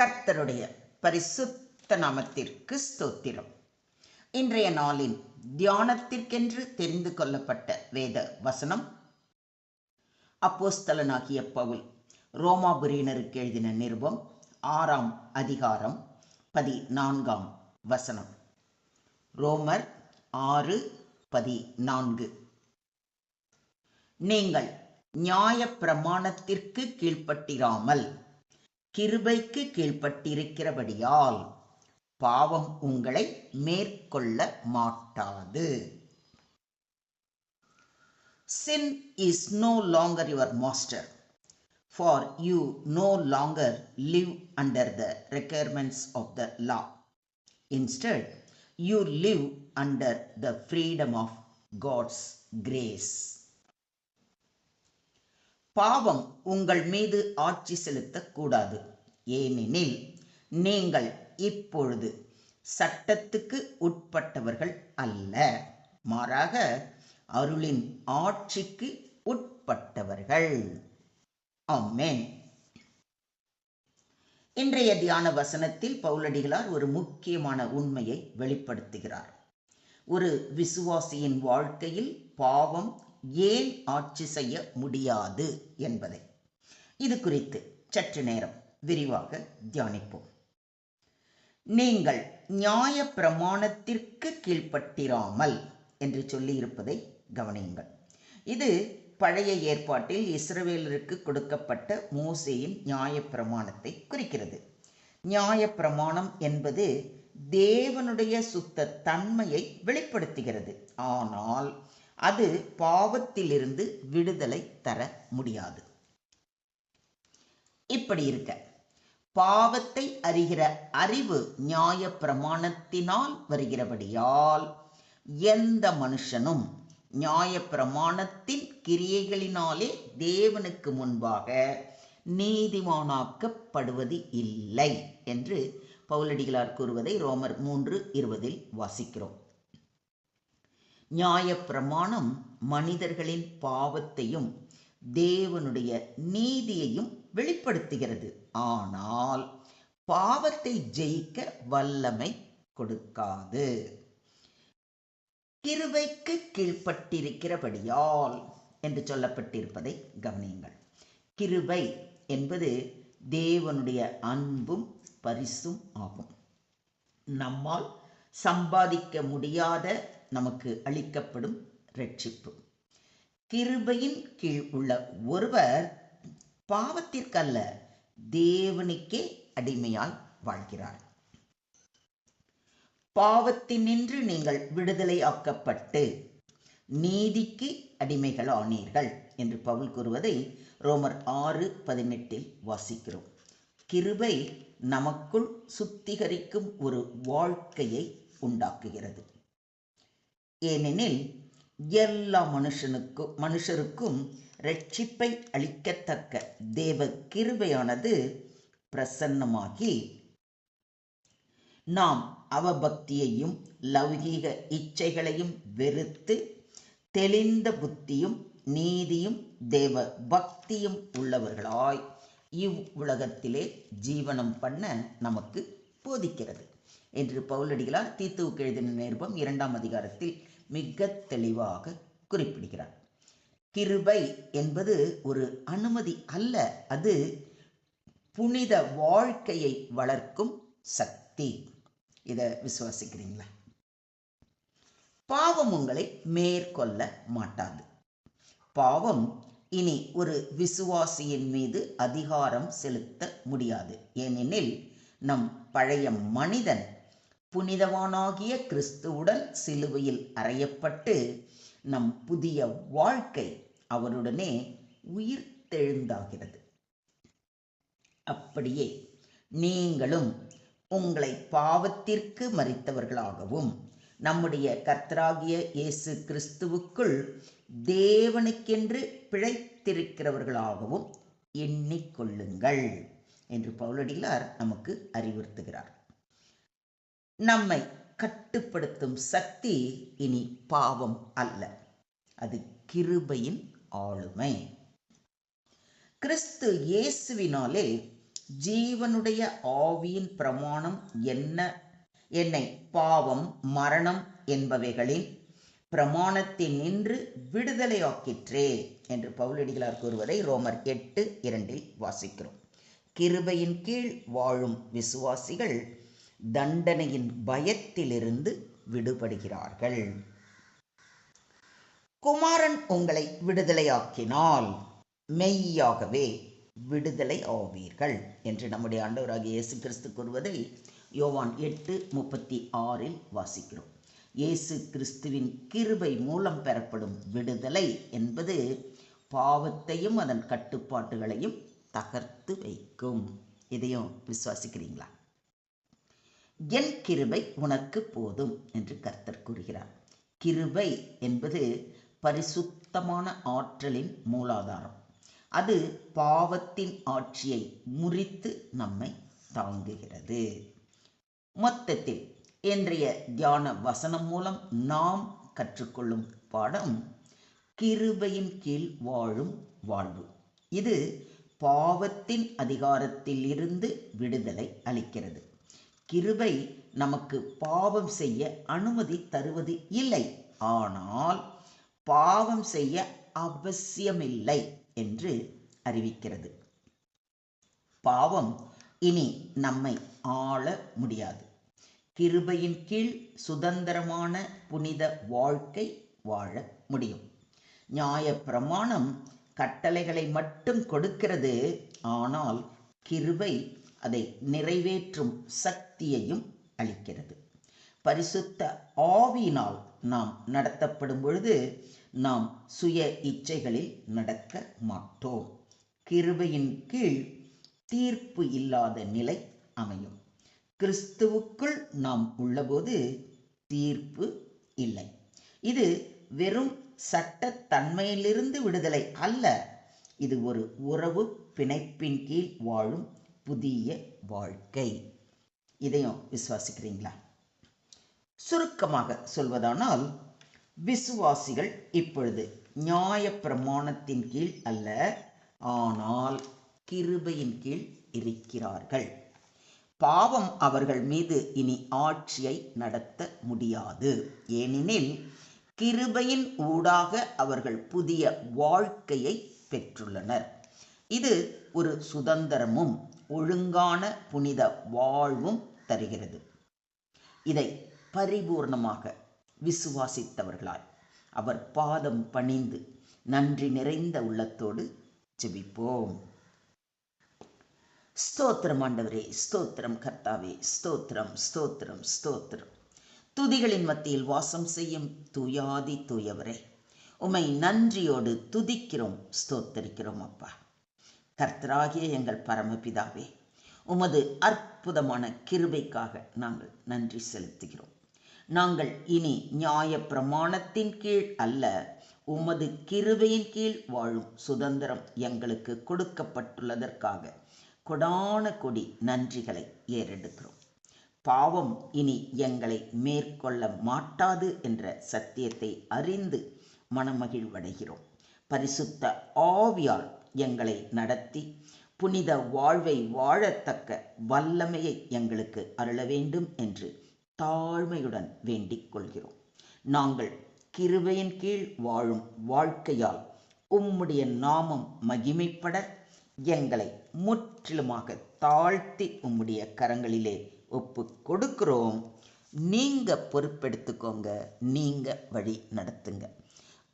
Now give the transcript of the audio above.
கர்த்தருடைய பரிசுத்த நாமத்திற்கு ஸ்தோத்திரம். இன்றைய நாளின் தியானத்திற்கென்று தெரிந்து கொள்ளப்பட்ட வேத வசனம். அப்போஸ்தலனாகிய பவுல் ரோமாபுரியினருக்கு எழுதின நிருபம் ஆறாம் அதிகாரம் பதினான்காம் வசனம். ரோமர் ஆறு பதினான்கு. நீங்கள் நியாய பிரமாணத்திற்கு கீழ்ப்பட்டிராமல் கிருபைக்கு கீழ்ப்பட்டிருக்கிறபடியால் பாவம் உங்களை மேற்கொள்ள மாட்டாது. Sin is no longer your master for you no longer live under the requirements of the law instead you live under the freedom of God's grace பாவம் உங்கள் மீது ஆட்சி செலுத்தக்கூடாது. ஏனெனில் நீங்கள் இப்பொழுது சட்டத்துக்கு உட்பட்டவர்கள் அல்ல. மாறாக அருளின் ஆட்சிக்கு உட்பட்டவர்கள். ஆமென். இன்றைய தியான வசனத்தில் பவுலடிகளார் ஒரு முக்கியமான உண்மையை வெளிப்படுத்துகிறார். ஒரு விசுவாசியின் வாழ்க்கையில் பாவம் ஏன் ஆட்சி செய்ய முடியாது என்பதை. இது குறித்து சற்று நேரம் விரிவாக தியானிப்போம். நீங்கள் நியாய பிரமாணத்திற்கு கீழ்ப்பட்டிராமல் என்று சொல்லியிருப்பதை கவனியுங்கள். இது பழைய ஏற்பாட்டில் இஸ்ரவேலருக்கு கொடுக்கப்பட்ட மோசேயின் நியாய பிரமாணத்தை குறிக்கிறது. நியாய பிரமாணம் என்பது தேவனுடைய சுத்த தன்மையை வெளிப்படுத்துகிறது. ஆனால் அது பாவத்திலிருந்து விடுதலை தர முடியாது. இப்படி இருக்க. பாவத்தை அறிகிற அறிவு நியாய பிரமாணத்தினால் வருகிறபடியால் எந்த மனுஷனும் நியாய பிரமாணத்தின் கிரியைகளினாலே தேவனுக்கு முன்பாக நீதிமானாக்கப்படுவது இல்லை என்று பவுலடிகளார் கூறுவதை ரோமர் மூன்று இருபதில் வாசிக்கிறோம். நியாய பிரமாணம் மனிதர்களின் பாவத்தையும் தேவனுடைய நீதியையும் வெளிப்படுத்துகிறது. ஆனால் பாவத்தை ஜெயிக்க வல்லமை கொடுக்காது. கிருபைக்கு கீழ்ப்பட்டிருக்கிறபடியால் என்று சொல்லப்பட்டிருப்பதை கவனியுங்கள். கிருபை என்பது தேவனுடைய அன்பும் பரிசும் ஆகும். நம்மால் சம்பாதிக்க முடியாத நமக்கு அளிக்கப்படும் ரட்சிப்பு. கிருபையின் கீழ் உள்ள ஒருவர் பாவத்திற்கல்ல தேவனுக்கே அடிமையால் வாழ்கிறார். பாவத்தினின்று நீங்கள் விடுதலை ஆக்கப்பட்டு நீதிக்கு அடிமைகளானீர்கள் என்று பவுல் கூறுவதை ரோமர் ஆறு பதினெட்டில் வாசிக்கிறோம். கிருபை நமக்குள் சுத்திகரிக்கும் ஒரு வாழ்க்கையை உண்டாக்குகிறது. ஏனெனில் எல்லா மனுஷனுக்கும் மனுஷருக்கும் ரட்சிப்பை அளிக்கத்தக்க தேவ கிருபையானது பிரசன்னமாகி நாம் அவபக்தியையும் லௌகீக இச்சைகளையும் வெறுத்து தெளிந்த புத்தியும் நீதியும் தேவ பக்தியும் உள்ளவர்களாய் இவ்வுலகத்திலே ஜீவனம் பண்ண நமக்கு போதிக்கிறது. என்று பவுலடிகளார் தீத்துவுக்கு எழுதின நிருபம் இரண்டாம் அதிகாரத்தில் மிக தெளிவாக குறிப்பிடுகிறார். கிருபை என்பது ஒரு அனுமதி அல்ல அது புனித வாழ்க்கையை வளர்க்கும் சக்தி. இதை விசுவாசிக்கிறீங்களா? பாவம் உங்களை மேற்கொள்ள மாட்டாது. பாவம் இனி ஒரு விசுவாசியின் மீது அதிகாரம் செலுத்த முடியாது. ஏனெனில் நம் பழைய மனிதன் புனிதவானாகிய கிறிஸ்துவுடன் சிலுவையில் அறையப்பட்டு நம் புதிய வாழ்க்கை அவருடனே உயிர் தெழுந்தாகிறது. அப்படியே நீங்களும் உங்களை பாவத்திற்கு மறித்தவர்களாகவும் நம்முடைய கர்த்தராகிய இயேசு கிறிஸ்துவுக்குள் தேவனுக்கென்று பிழைத்திருக்கிறவர்களாகவும் எண்ணிக்கொள்ளுங்கள் என்று பவுலடிகளார் நமக்கு அறிவுறுத்துகிறார். நம்மை கட்டுப்படுத்தும் சக்தி இனி பாவம் அல்ல. அது கிருபையின் ஆளுமை. கிறிஸ்து இயேசுவினாலே ஜீவனுடைய ஆவியின் பிரமாணம் என்ன? என்னை பாவம் மரணம் என்பவைகளின் பிரமாணத்தில் நின்று விடுதலையாக்கிற்றே என்று பவுலடிகளார் கூறுவதை ரோமர் எட்டு இரண்டில் வாசிக்கிறோம். கிருபையின் கீழ் வாழும் விசுவாசிகள் தண்டனையின் பயத்திலிருந்து விடுபடுகிறார்கள். குமாரன் உங்களை விடுதலையாக்கினால் மெய்யாகவே விடுதலை ஆவீர்கள் என்று நம்முடைய ஆண்டவராகிய இயேசு கிறிஸ்து கூறுவதை யோவான் எட்டு முப்பத்தி ஆறில் வாசிக்கிறோம். இயேசு கிறிஸ்துவின் கிருபை மூலம் பெறப்படும் விடுதலை என்பது பாவத்தையும் அதன் கட்டுப்பாட்டுகளையும் தகர்த்து வைக்கும். இதையும் விசுவாசிக்கிறீங்களா? என் கிருபை உனக்கு போதும் என்று கர்த்தர் கூறுகிறார். கிருபை என்பது பரிசுத்தமான ஆற்றலின் மூலாதாரம். அது பாவத்தின் ஆட்சியை முறித்து நம்மை தாங்குகிறது. மொத்தத்தில் இன்றைய தியான வசனம் மூலம் நாம் கற்றுக்கொள்ளும் பாடம் கிருபையின் கீழ் வாழும் வாழ்வு. இது பாவத்தின் அதிகாரத்தில் இருந்து விடுதலை அளிக்கிறது. கிருபை நமக்கு பாவம் செய்ய அனுமதி தருவது இல்லை. ஆனால் பாவம் செய்ய அவசியமில்லை என்று அறிவிக்கிறது. பாவம் இனி நம்மை ஆள முடியாது. கிருபையின் கீழ் சுதந்திரமான புனித வாழ்க்கை வாழ முடியும். நியாய பிரமாணம் கட்டளைகளை மட்டும் கொடுக்கிறது. ஆனால் கிருபை அதை நிறைவேற்றும் சக்தியையும் அளிக்கிறது. பரிசுத்த ஆவியினால் நாம் நடத்தப்படும் பொழுது நாம் சுய இச்சைகளில் நடக்க மாட்டோம். கிருபையின் கீழ் தீர்ப்பு இல்லாத நிலை அமையும். கிறிஸ்துவுக்குள் நாம் உள்ளபோது தீர்ப்பு இல்லை. இது வெறும் சட்டத்தன்மையிலிருந்து விடுதலை அல்ல. இது ஒரு உறவு பிணைப்பின் கீழ் வாழும் புதிய வாழ்க்கை. இதையும் விசுவாசிக்கிறீங்களா? சுருக்கமாக சொல்வதானால் விசுவாசிகள் இப்பொழுது நியாய பிரமாணத்தின் கீழ் அல்ல ஆனால் கிருபையின் கீழ் இருக்கிறார்கள். பாவம் அவர்கள் மீது இனி ஆட்சியை நடத்த முடியாது. ஏனெனில் கிருபையின் ஊடாக அவர்கள் புதிய வாழ்க்கையை பெற்றுள்ளனர். இது ஒரு சுதந்திரமும் ஒழுங்கான புனித வாழ்வும் தருகிறது. இதை பரிபூர்ணமாக விசுவாசித்தவர்களாய் அவர் பாதம் பணிந்து நன்றி நிறைந்த உள்ளத்தோடு ஜெபிப்போம். ஸ்தோத்திரம் ஆண்டவரே ஸ்தோத்திரம் கர்த்தாவே ஸ்தோத்திரம் ஸ்தோத்திரம் ஸ்தோத்திரம். துதிகளின் மத்தியில் வாசம் செய்யும் தூயாதி தூயவரே உமை நன்றியோடு துதிக்கிறோம் ஸ்தோத்தரிக்கிறோம் அப்பா. கர்த்தராகிய எங்கள் பரமபிதாவே உமது அற்புதமான கிருபைக்காக நாங்கள் நன்றி செலுத்துகிறோம். நாங்கள் இனி நியாய பிரமாணத்தின் கீழ் அல்ல உமது கிருபையின் கீழ் வாழும் சுதந்திரம் எங்களுக்கு கொடுக்கப்பட்டுள்ளதற்காக கொடான கொடி நன்றிகளை ஏறெடுக்கிறோம். பாவம் இனி எங்களை மேற்கொள்ள மாட்டாது என்ற சத்தியத்தை அறிந்து மனமகிழ்வடைகிறோம். பரிசுத்த ஆவியால் எங்களை நடத்தி புனித வாழ்வை வாழத்தக்க வல்லமையை எங்களுக்கு அருள வேண்டும் என்று தாழ்மையுடன் வேண்டிக் கொள்கிறோம். நாங்கள் கிருபையின் கீழ் வாழும் வாழ்க்கையால் உம்முடைய நாமம் மகிமைப்பட எங்களை முற்றிலுமாக தாழ்த்தி உம்முடைய கரங்களிலே ஒப்பு கொடுக்கிறோம். நீங்க பொறுப்பெடுத்துக்கோங்க. நீங்க வழி நடத்துங்க.